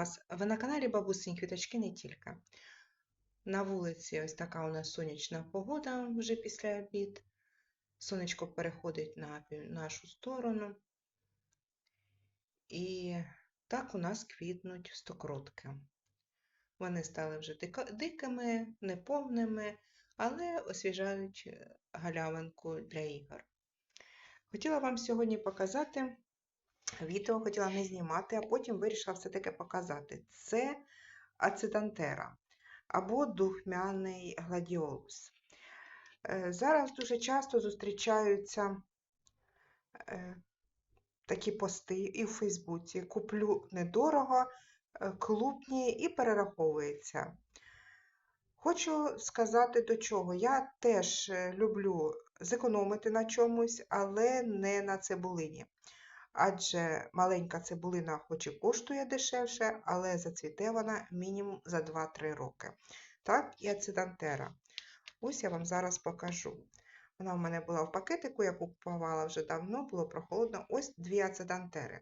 вас. Ви на каналі Бабусині Квіточки не тільки. На вулиці ось така у нас сонячна погода вже після обід. Сонечко переходить на нашу сторону. І так у нас квітнуть стокротки. Вони стали вже дикими, неповними, але освіжають е, галявинку для ігор. Хотіла вам сьогодні показати відео, хотіла не знімати, а потім вирішила все-таки показати. Це ацетантера або духмяний гладіолус. Е, Зараз дуже часто зустрічаються е, такі пости і в Фейсбуці. Куплю недорого, е, клубні і перераховується. Хочу сказати до чого. Я теж люблю зекономити на чомусь, але не на цибулині. Адже маленька цибулина хоч і коштує дешевше, але зацвіте вона мінімум за 2-3 роки. Так, і ацетантера. Ось я вам зараз покажу. Вона в мене була в пакетику, я купувала вже давно, було прохолодно. Ось дві ацетантери.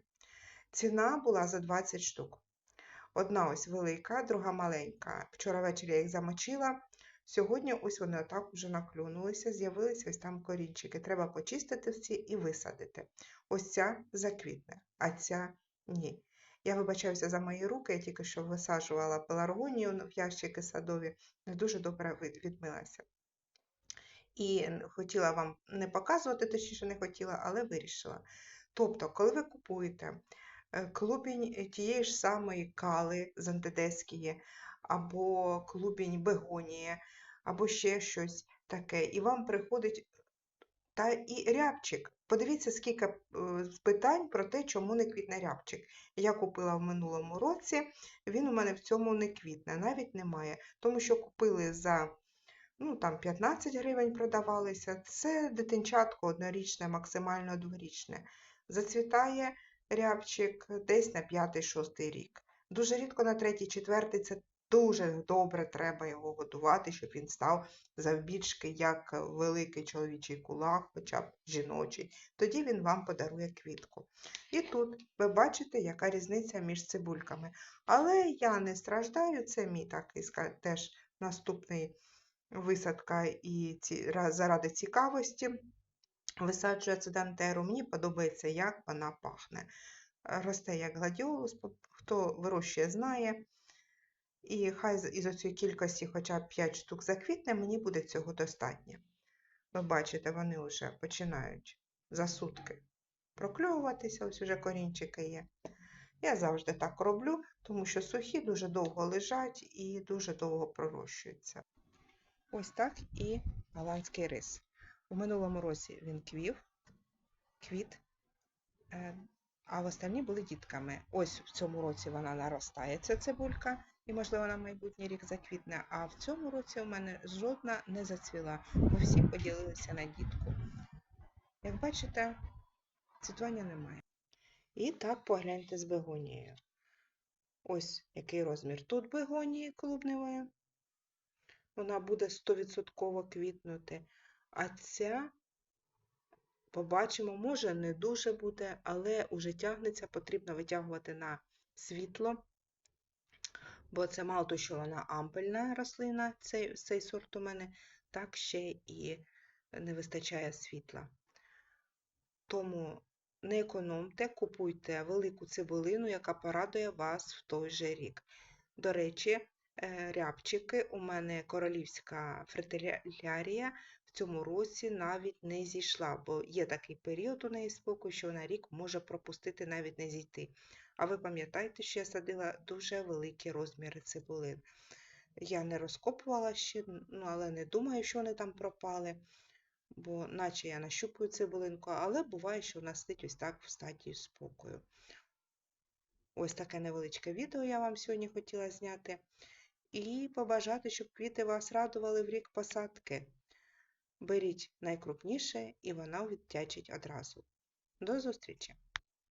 Ціна була за 20 штук. Одна ось велика, друга маленька. Вчора ввечері я їх замочила. Сьогодні ось вони отак вже наклюнулися, з'явилися ось там корінчики. Треба почистити всі і висадити. Ось ця заквітне, а ця ні. Я вибачаюся за мої руки, я тільки що висаджувала пеларгонію в ящики садові, не дуже добре відмилася. І хотіла вам не показувати, точніше не хотіла, але вирішила. Тобто, коли ви купуєте е, клубінь тієї ж самої кали з антидескії, або клубінь бегонії, або ще щось таке, і вам приходить та і рябчик. Подивіться, скільки е, питань про те, чому не квітне рябчик. Я купила в минулому році, він у мене в цьому не квітне, навіть немає. Тому що купили за ну, там 15 гривень продавалися. Це дитинчатко однорічне, максимально дворічне. Зацвітає рябчик десь на 5-6 рік. Дуже рідко на 3-4 це дуже добре треба його годувати, щоб він став завбільшки, як великий чоловічий кулак, хоча б жіночий. Тоді він вам подарує квітку. І тут ви бачите, яка різниця між цибульками. Але я не страждаю, це мій такий теж наступний висадка і ці, заради цікавості висаджую ацидентеру. Мені подобається, як вона пахне. Росте як гладіолус, хто вирощує, знає. І хай із оцієї кількості хоча б 5 штук заквітне, мені буде цього достатньо. Ви бачите, вони вже починають за сутки прокльовуватися, ось вже корінчики є. Я завжди так роблю, тому що сухі дуже довго лежать і дуже довго пророщуються. Ось так і голландський рис. У минулому році він квів, квіт, е, а в останні були дітками. Ось в цьому році вона наростає, ця цибулька, і, можливо, на майбутній рік заквітне. А в цьому році у мене жодна не зацвіла, бо всі поділилися на дітку. Як бачите, цвітування немає. І так погляньте з бегонією. Ось який розмір тут бегонії клубневої. Вона буде 100% квітнути. А ця, побачимо, може не дуже буде, але уже тягнеться, потрібно витягувати на світло. Бо це мало того, що вона ампельна рослина, цей, цей сорт у мене, так ще і не вистачає світла. Тому не економте, купуйте велику цибулину, яка порадує вас в той же рік. До речі, е, рябчики у мене королівська фритилярія в цьому році навіть не зійшла, бо є такий період у неї спокою, що на рік може пропустити навіть не зійти. А ви пам'ятаєте, що я садила дуже великі розміри цибулин. Я не розкопувала ще, ну, але не думаю, що вони там пропали бо наче я нащупую цибулинку, але буває, що вона сидить ось так в стадії спокою. Ось таке невеличке відео я вам сьогодні хотіла зняти. І побажати, щоб квіти вас радували в рік посадки. Беріть найкрупніше, і вона відтячить одразу. До зустрічі!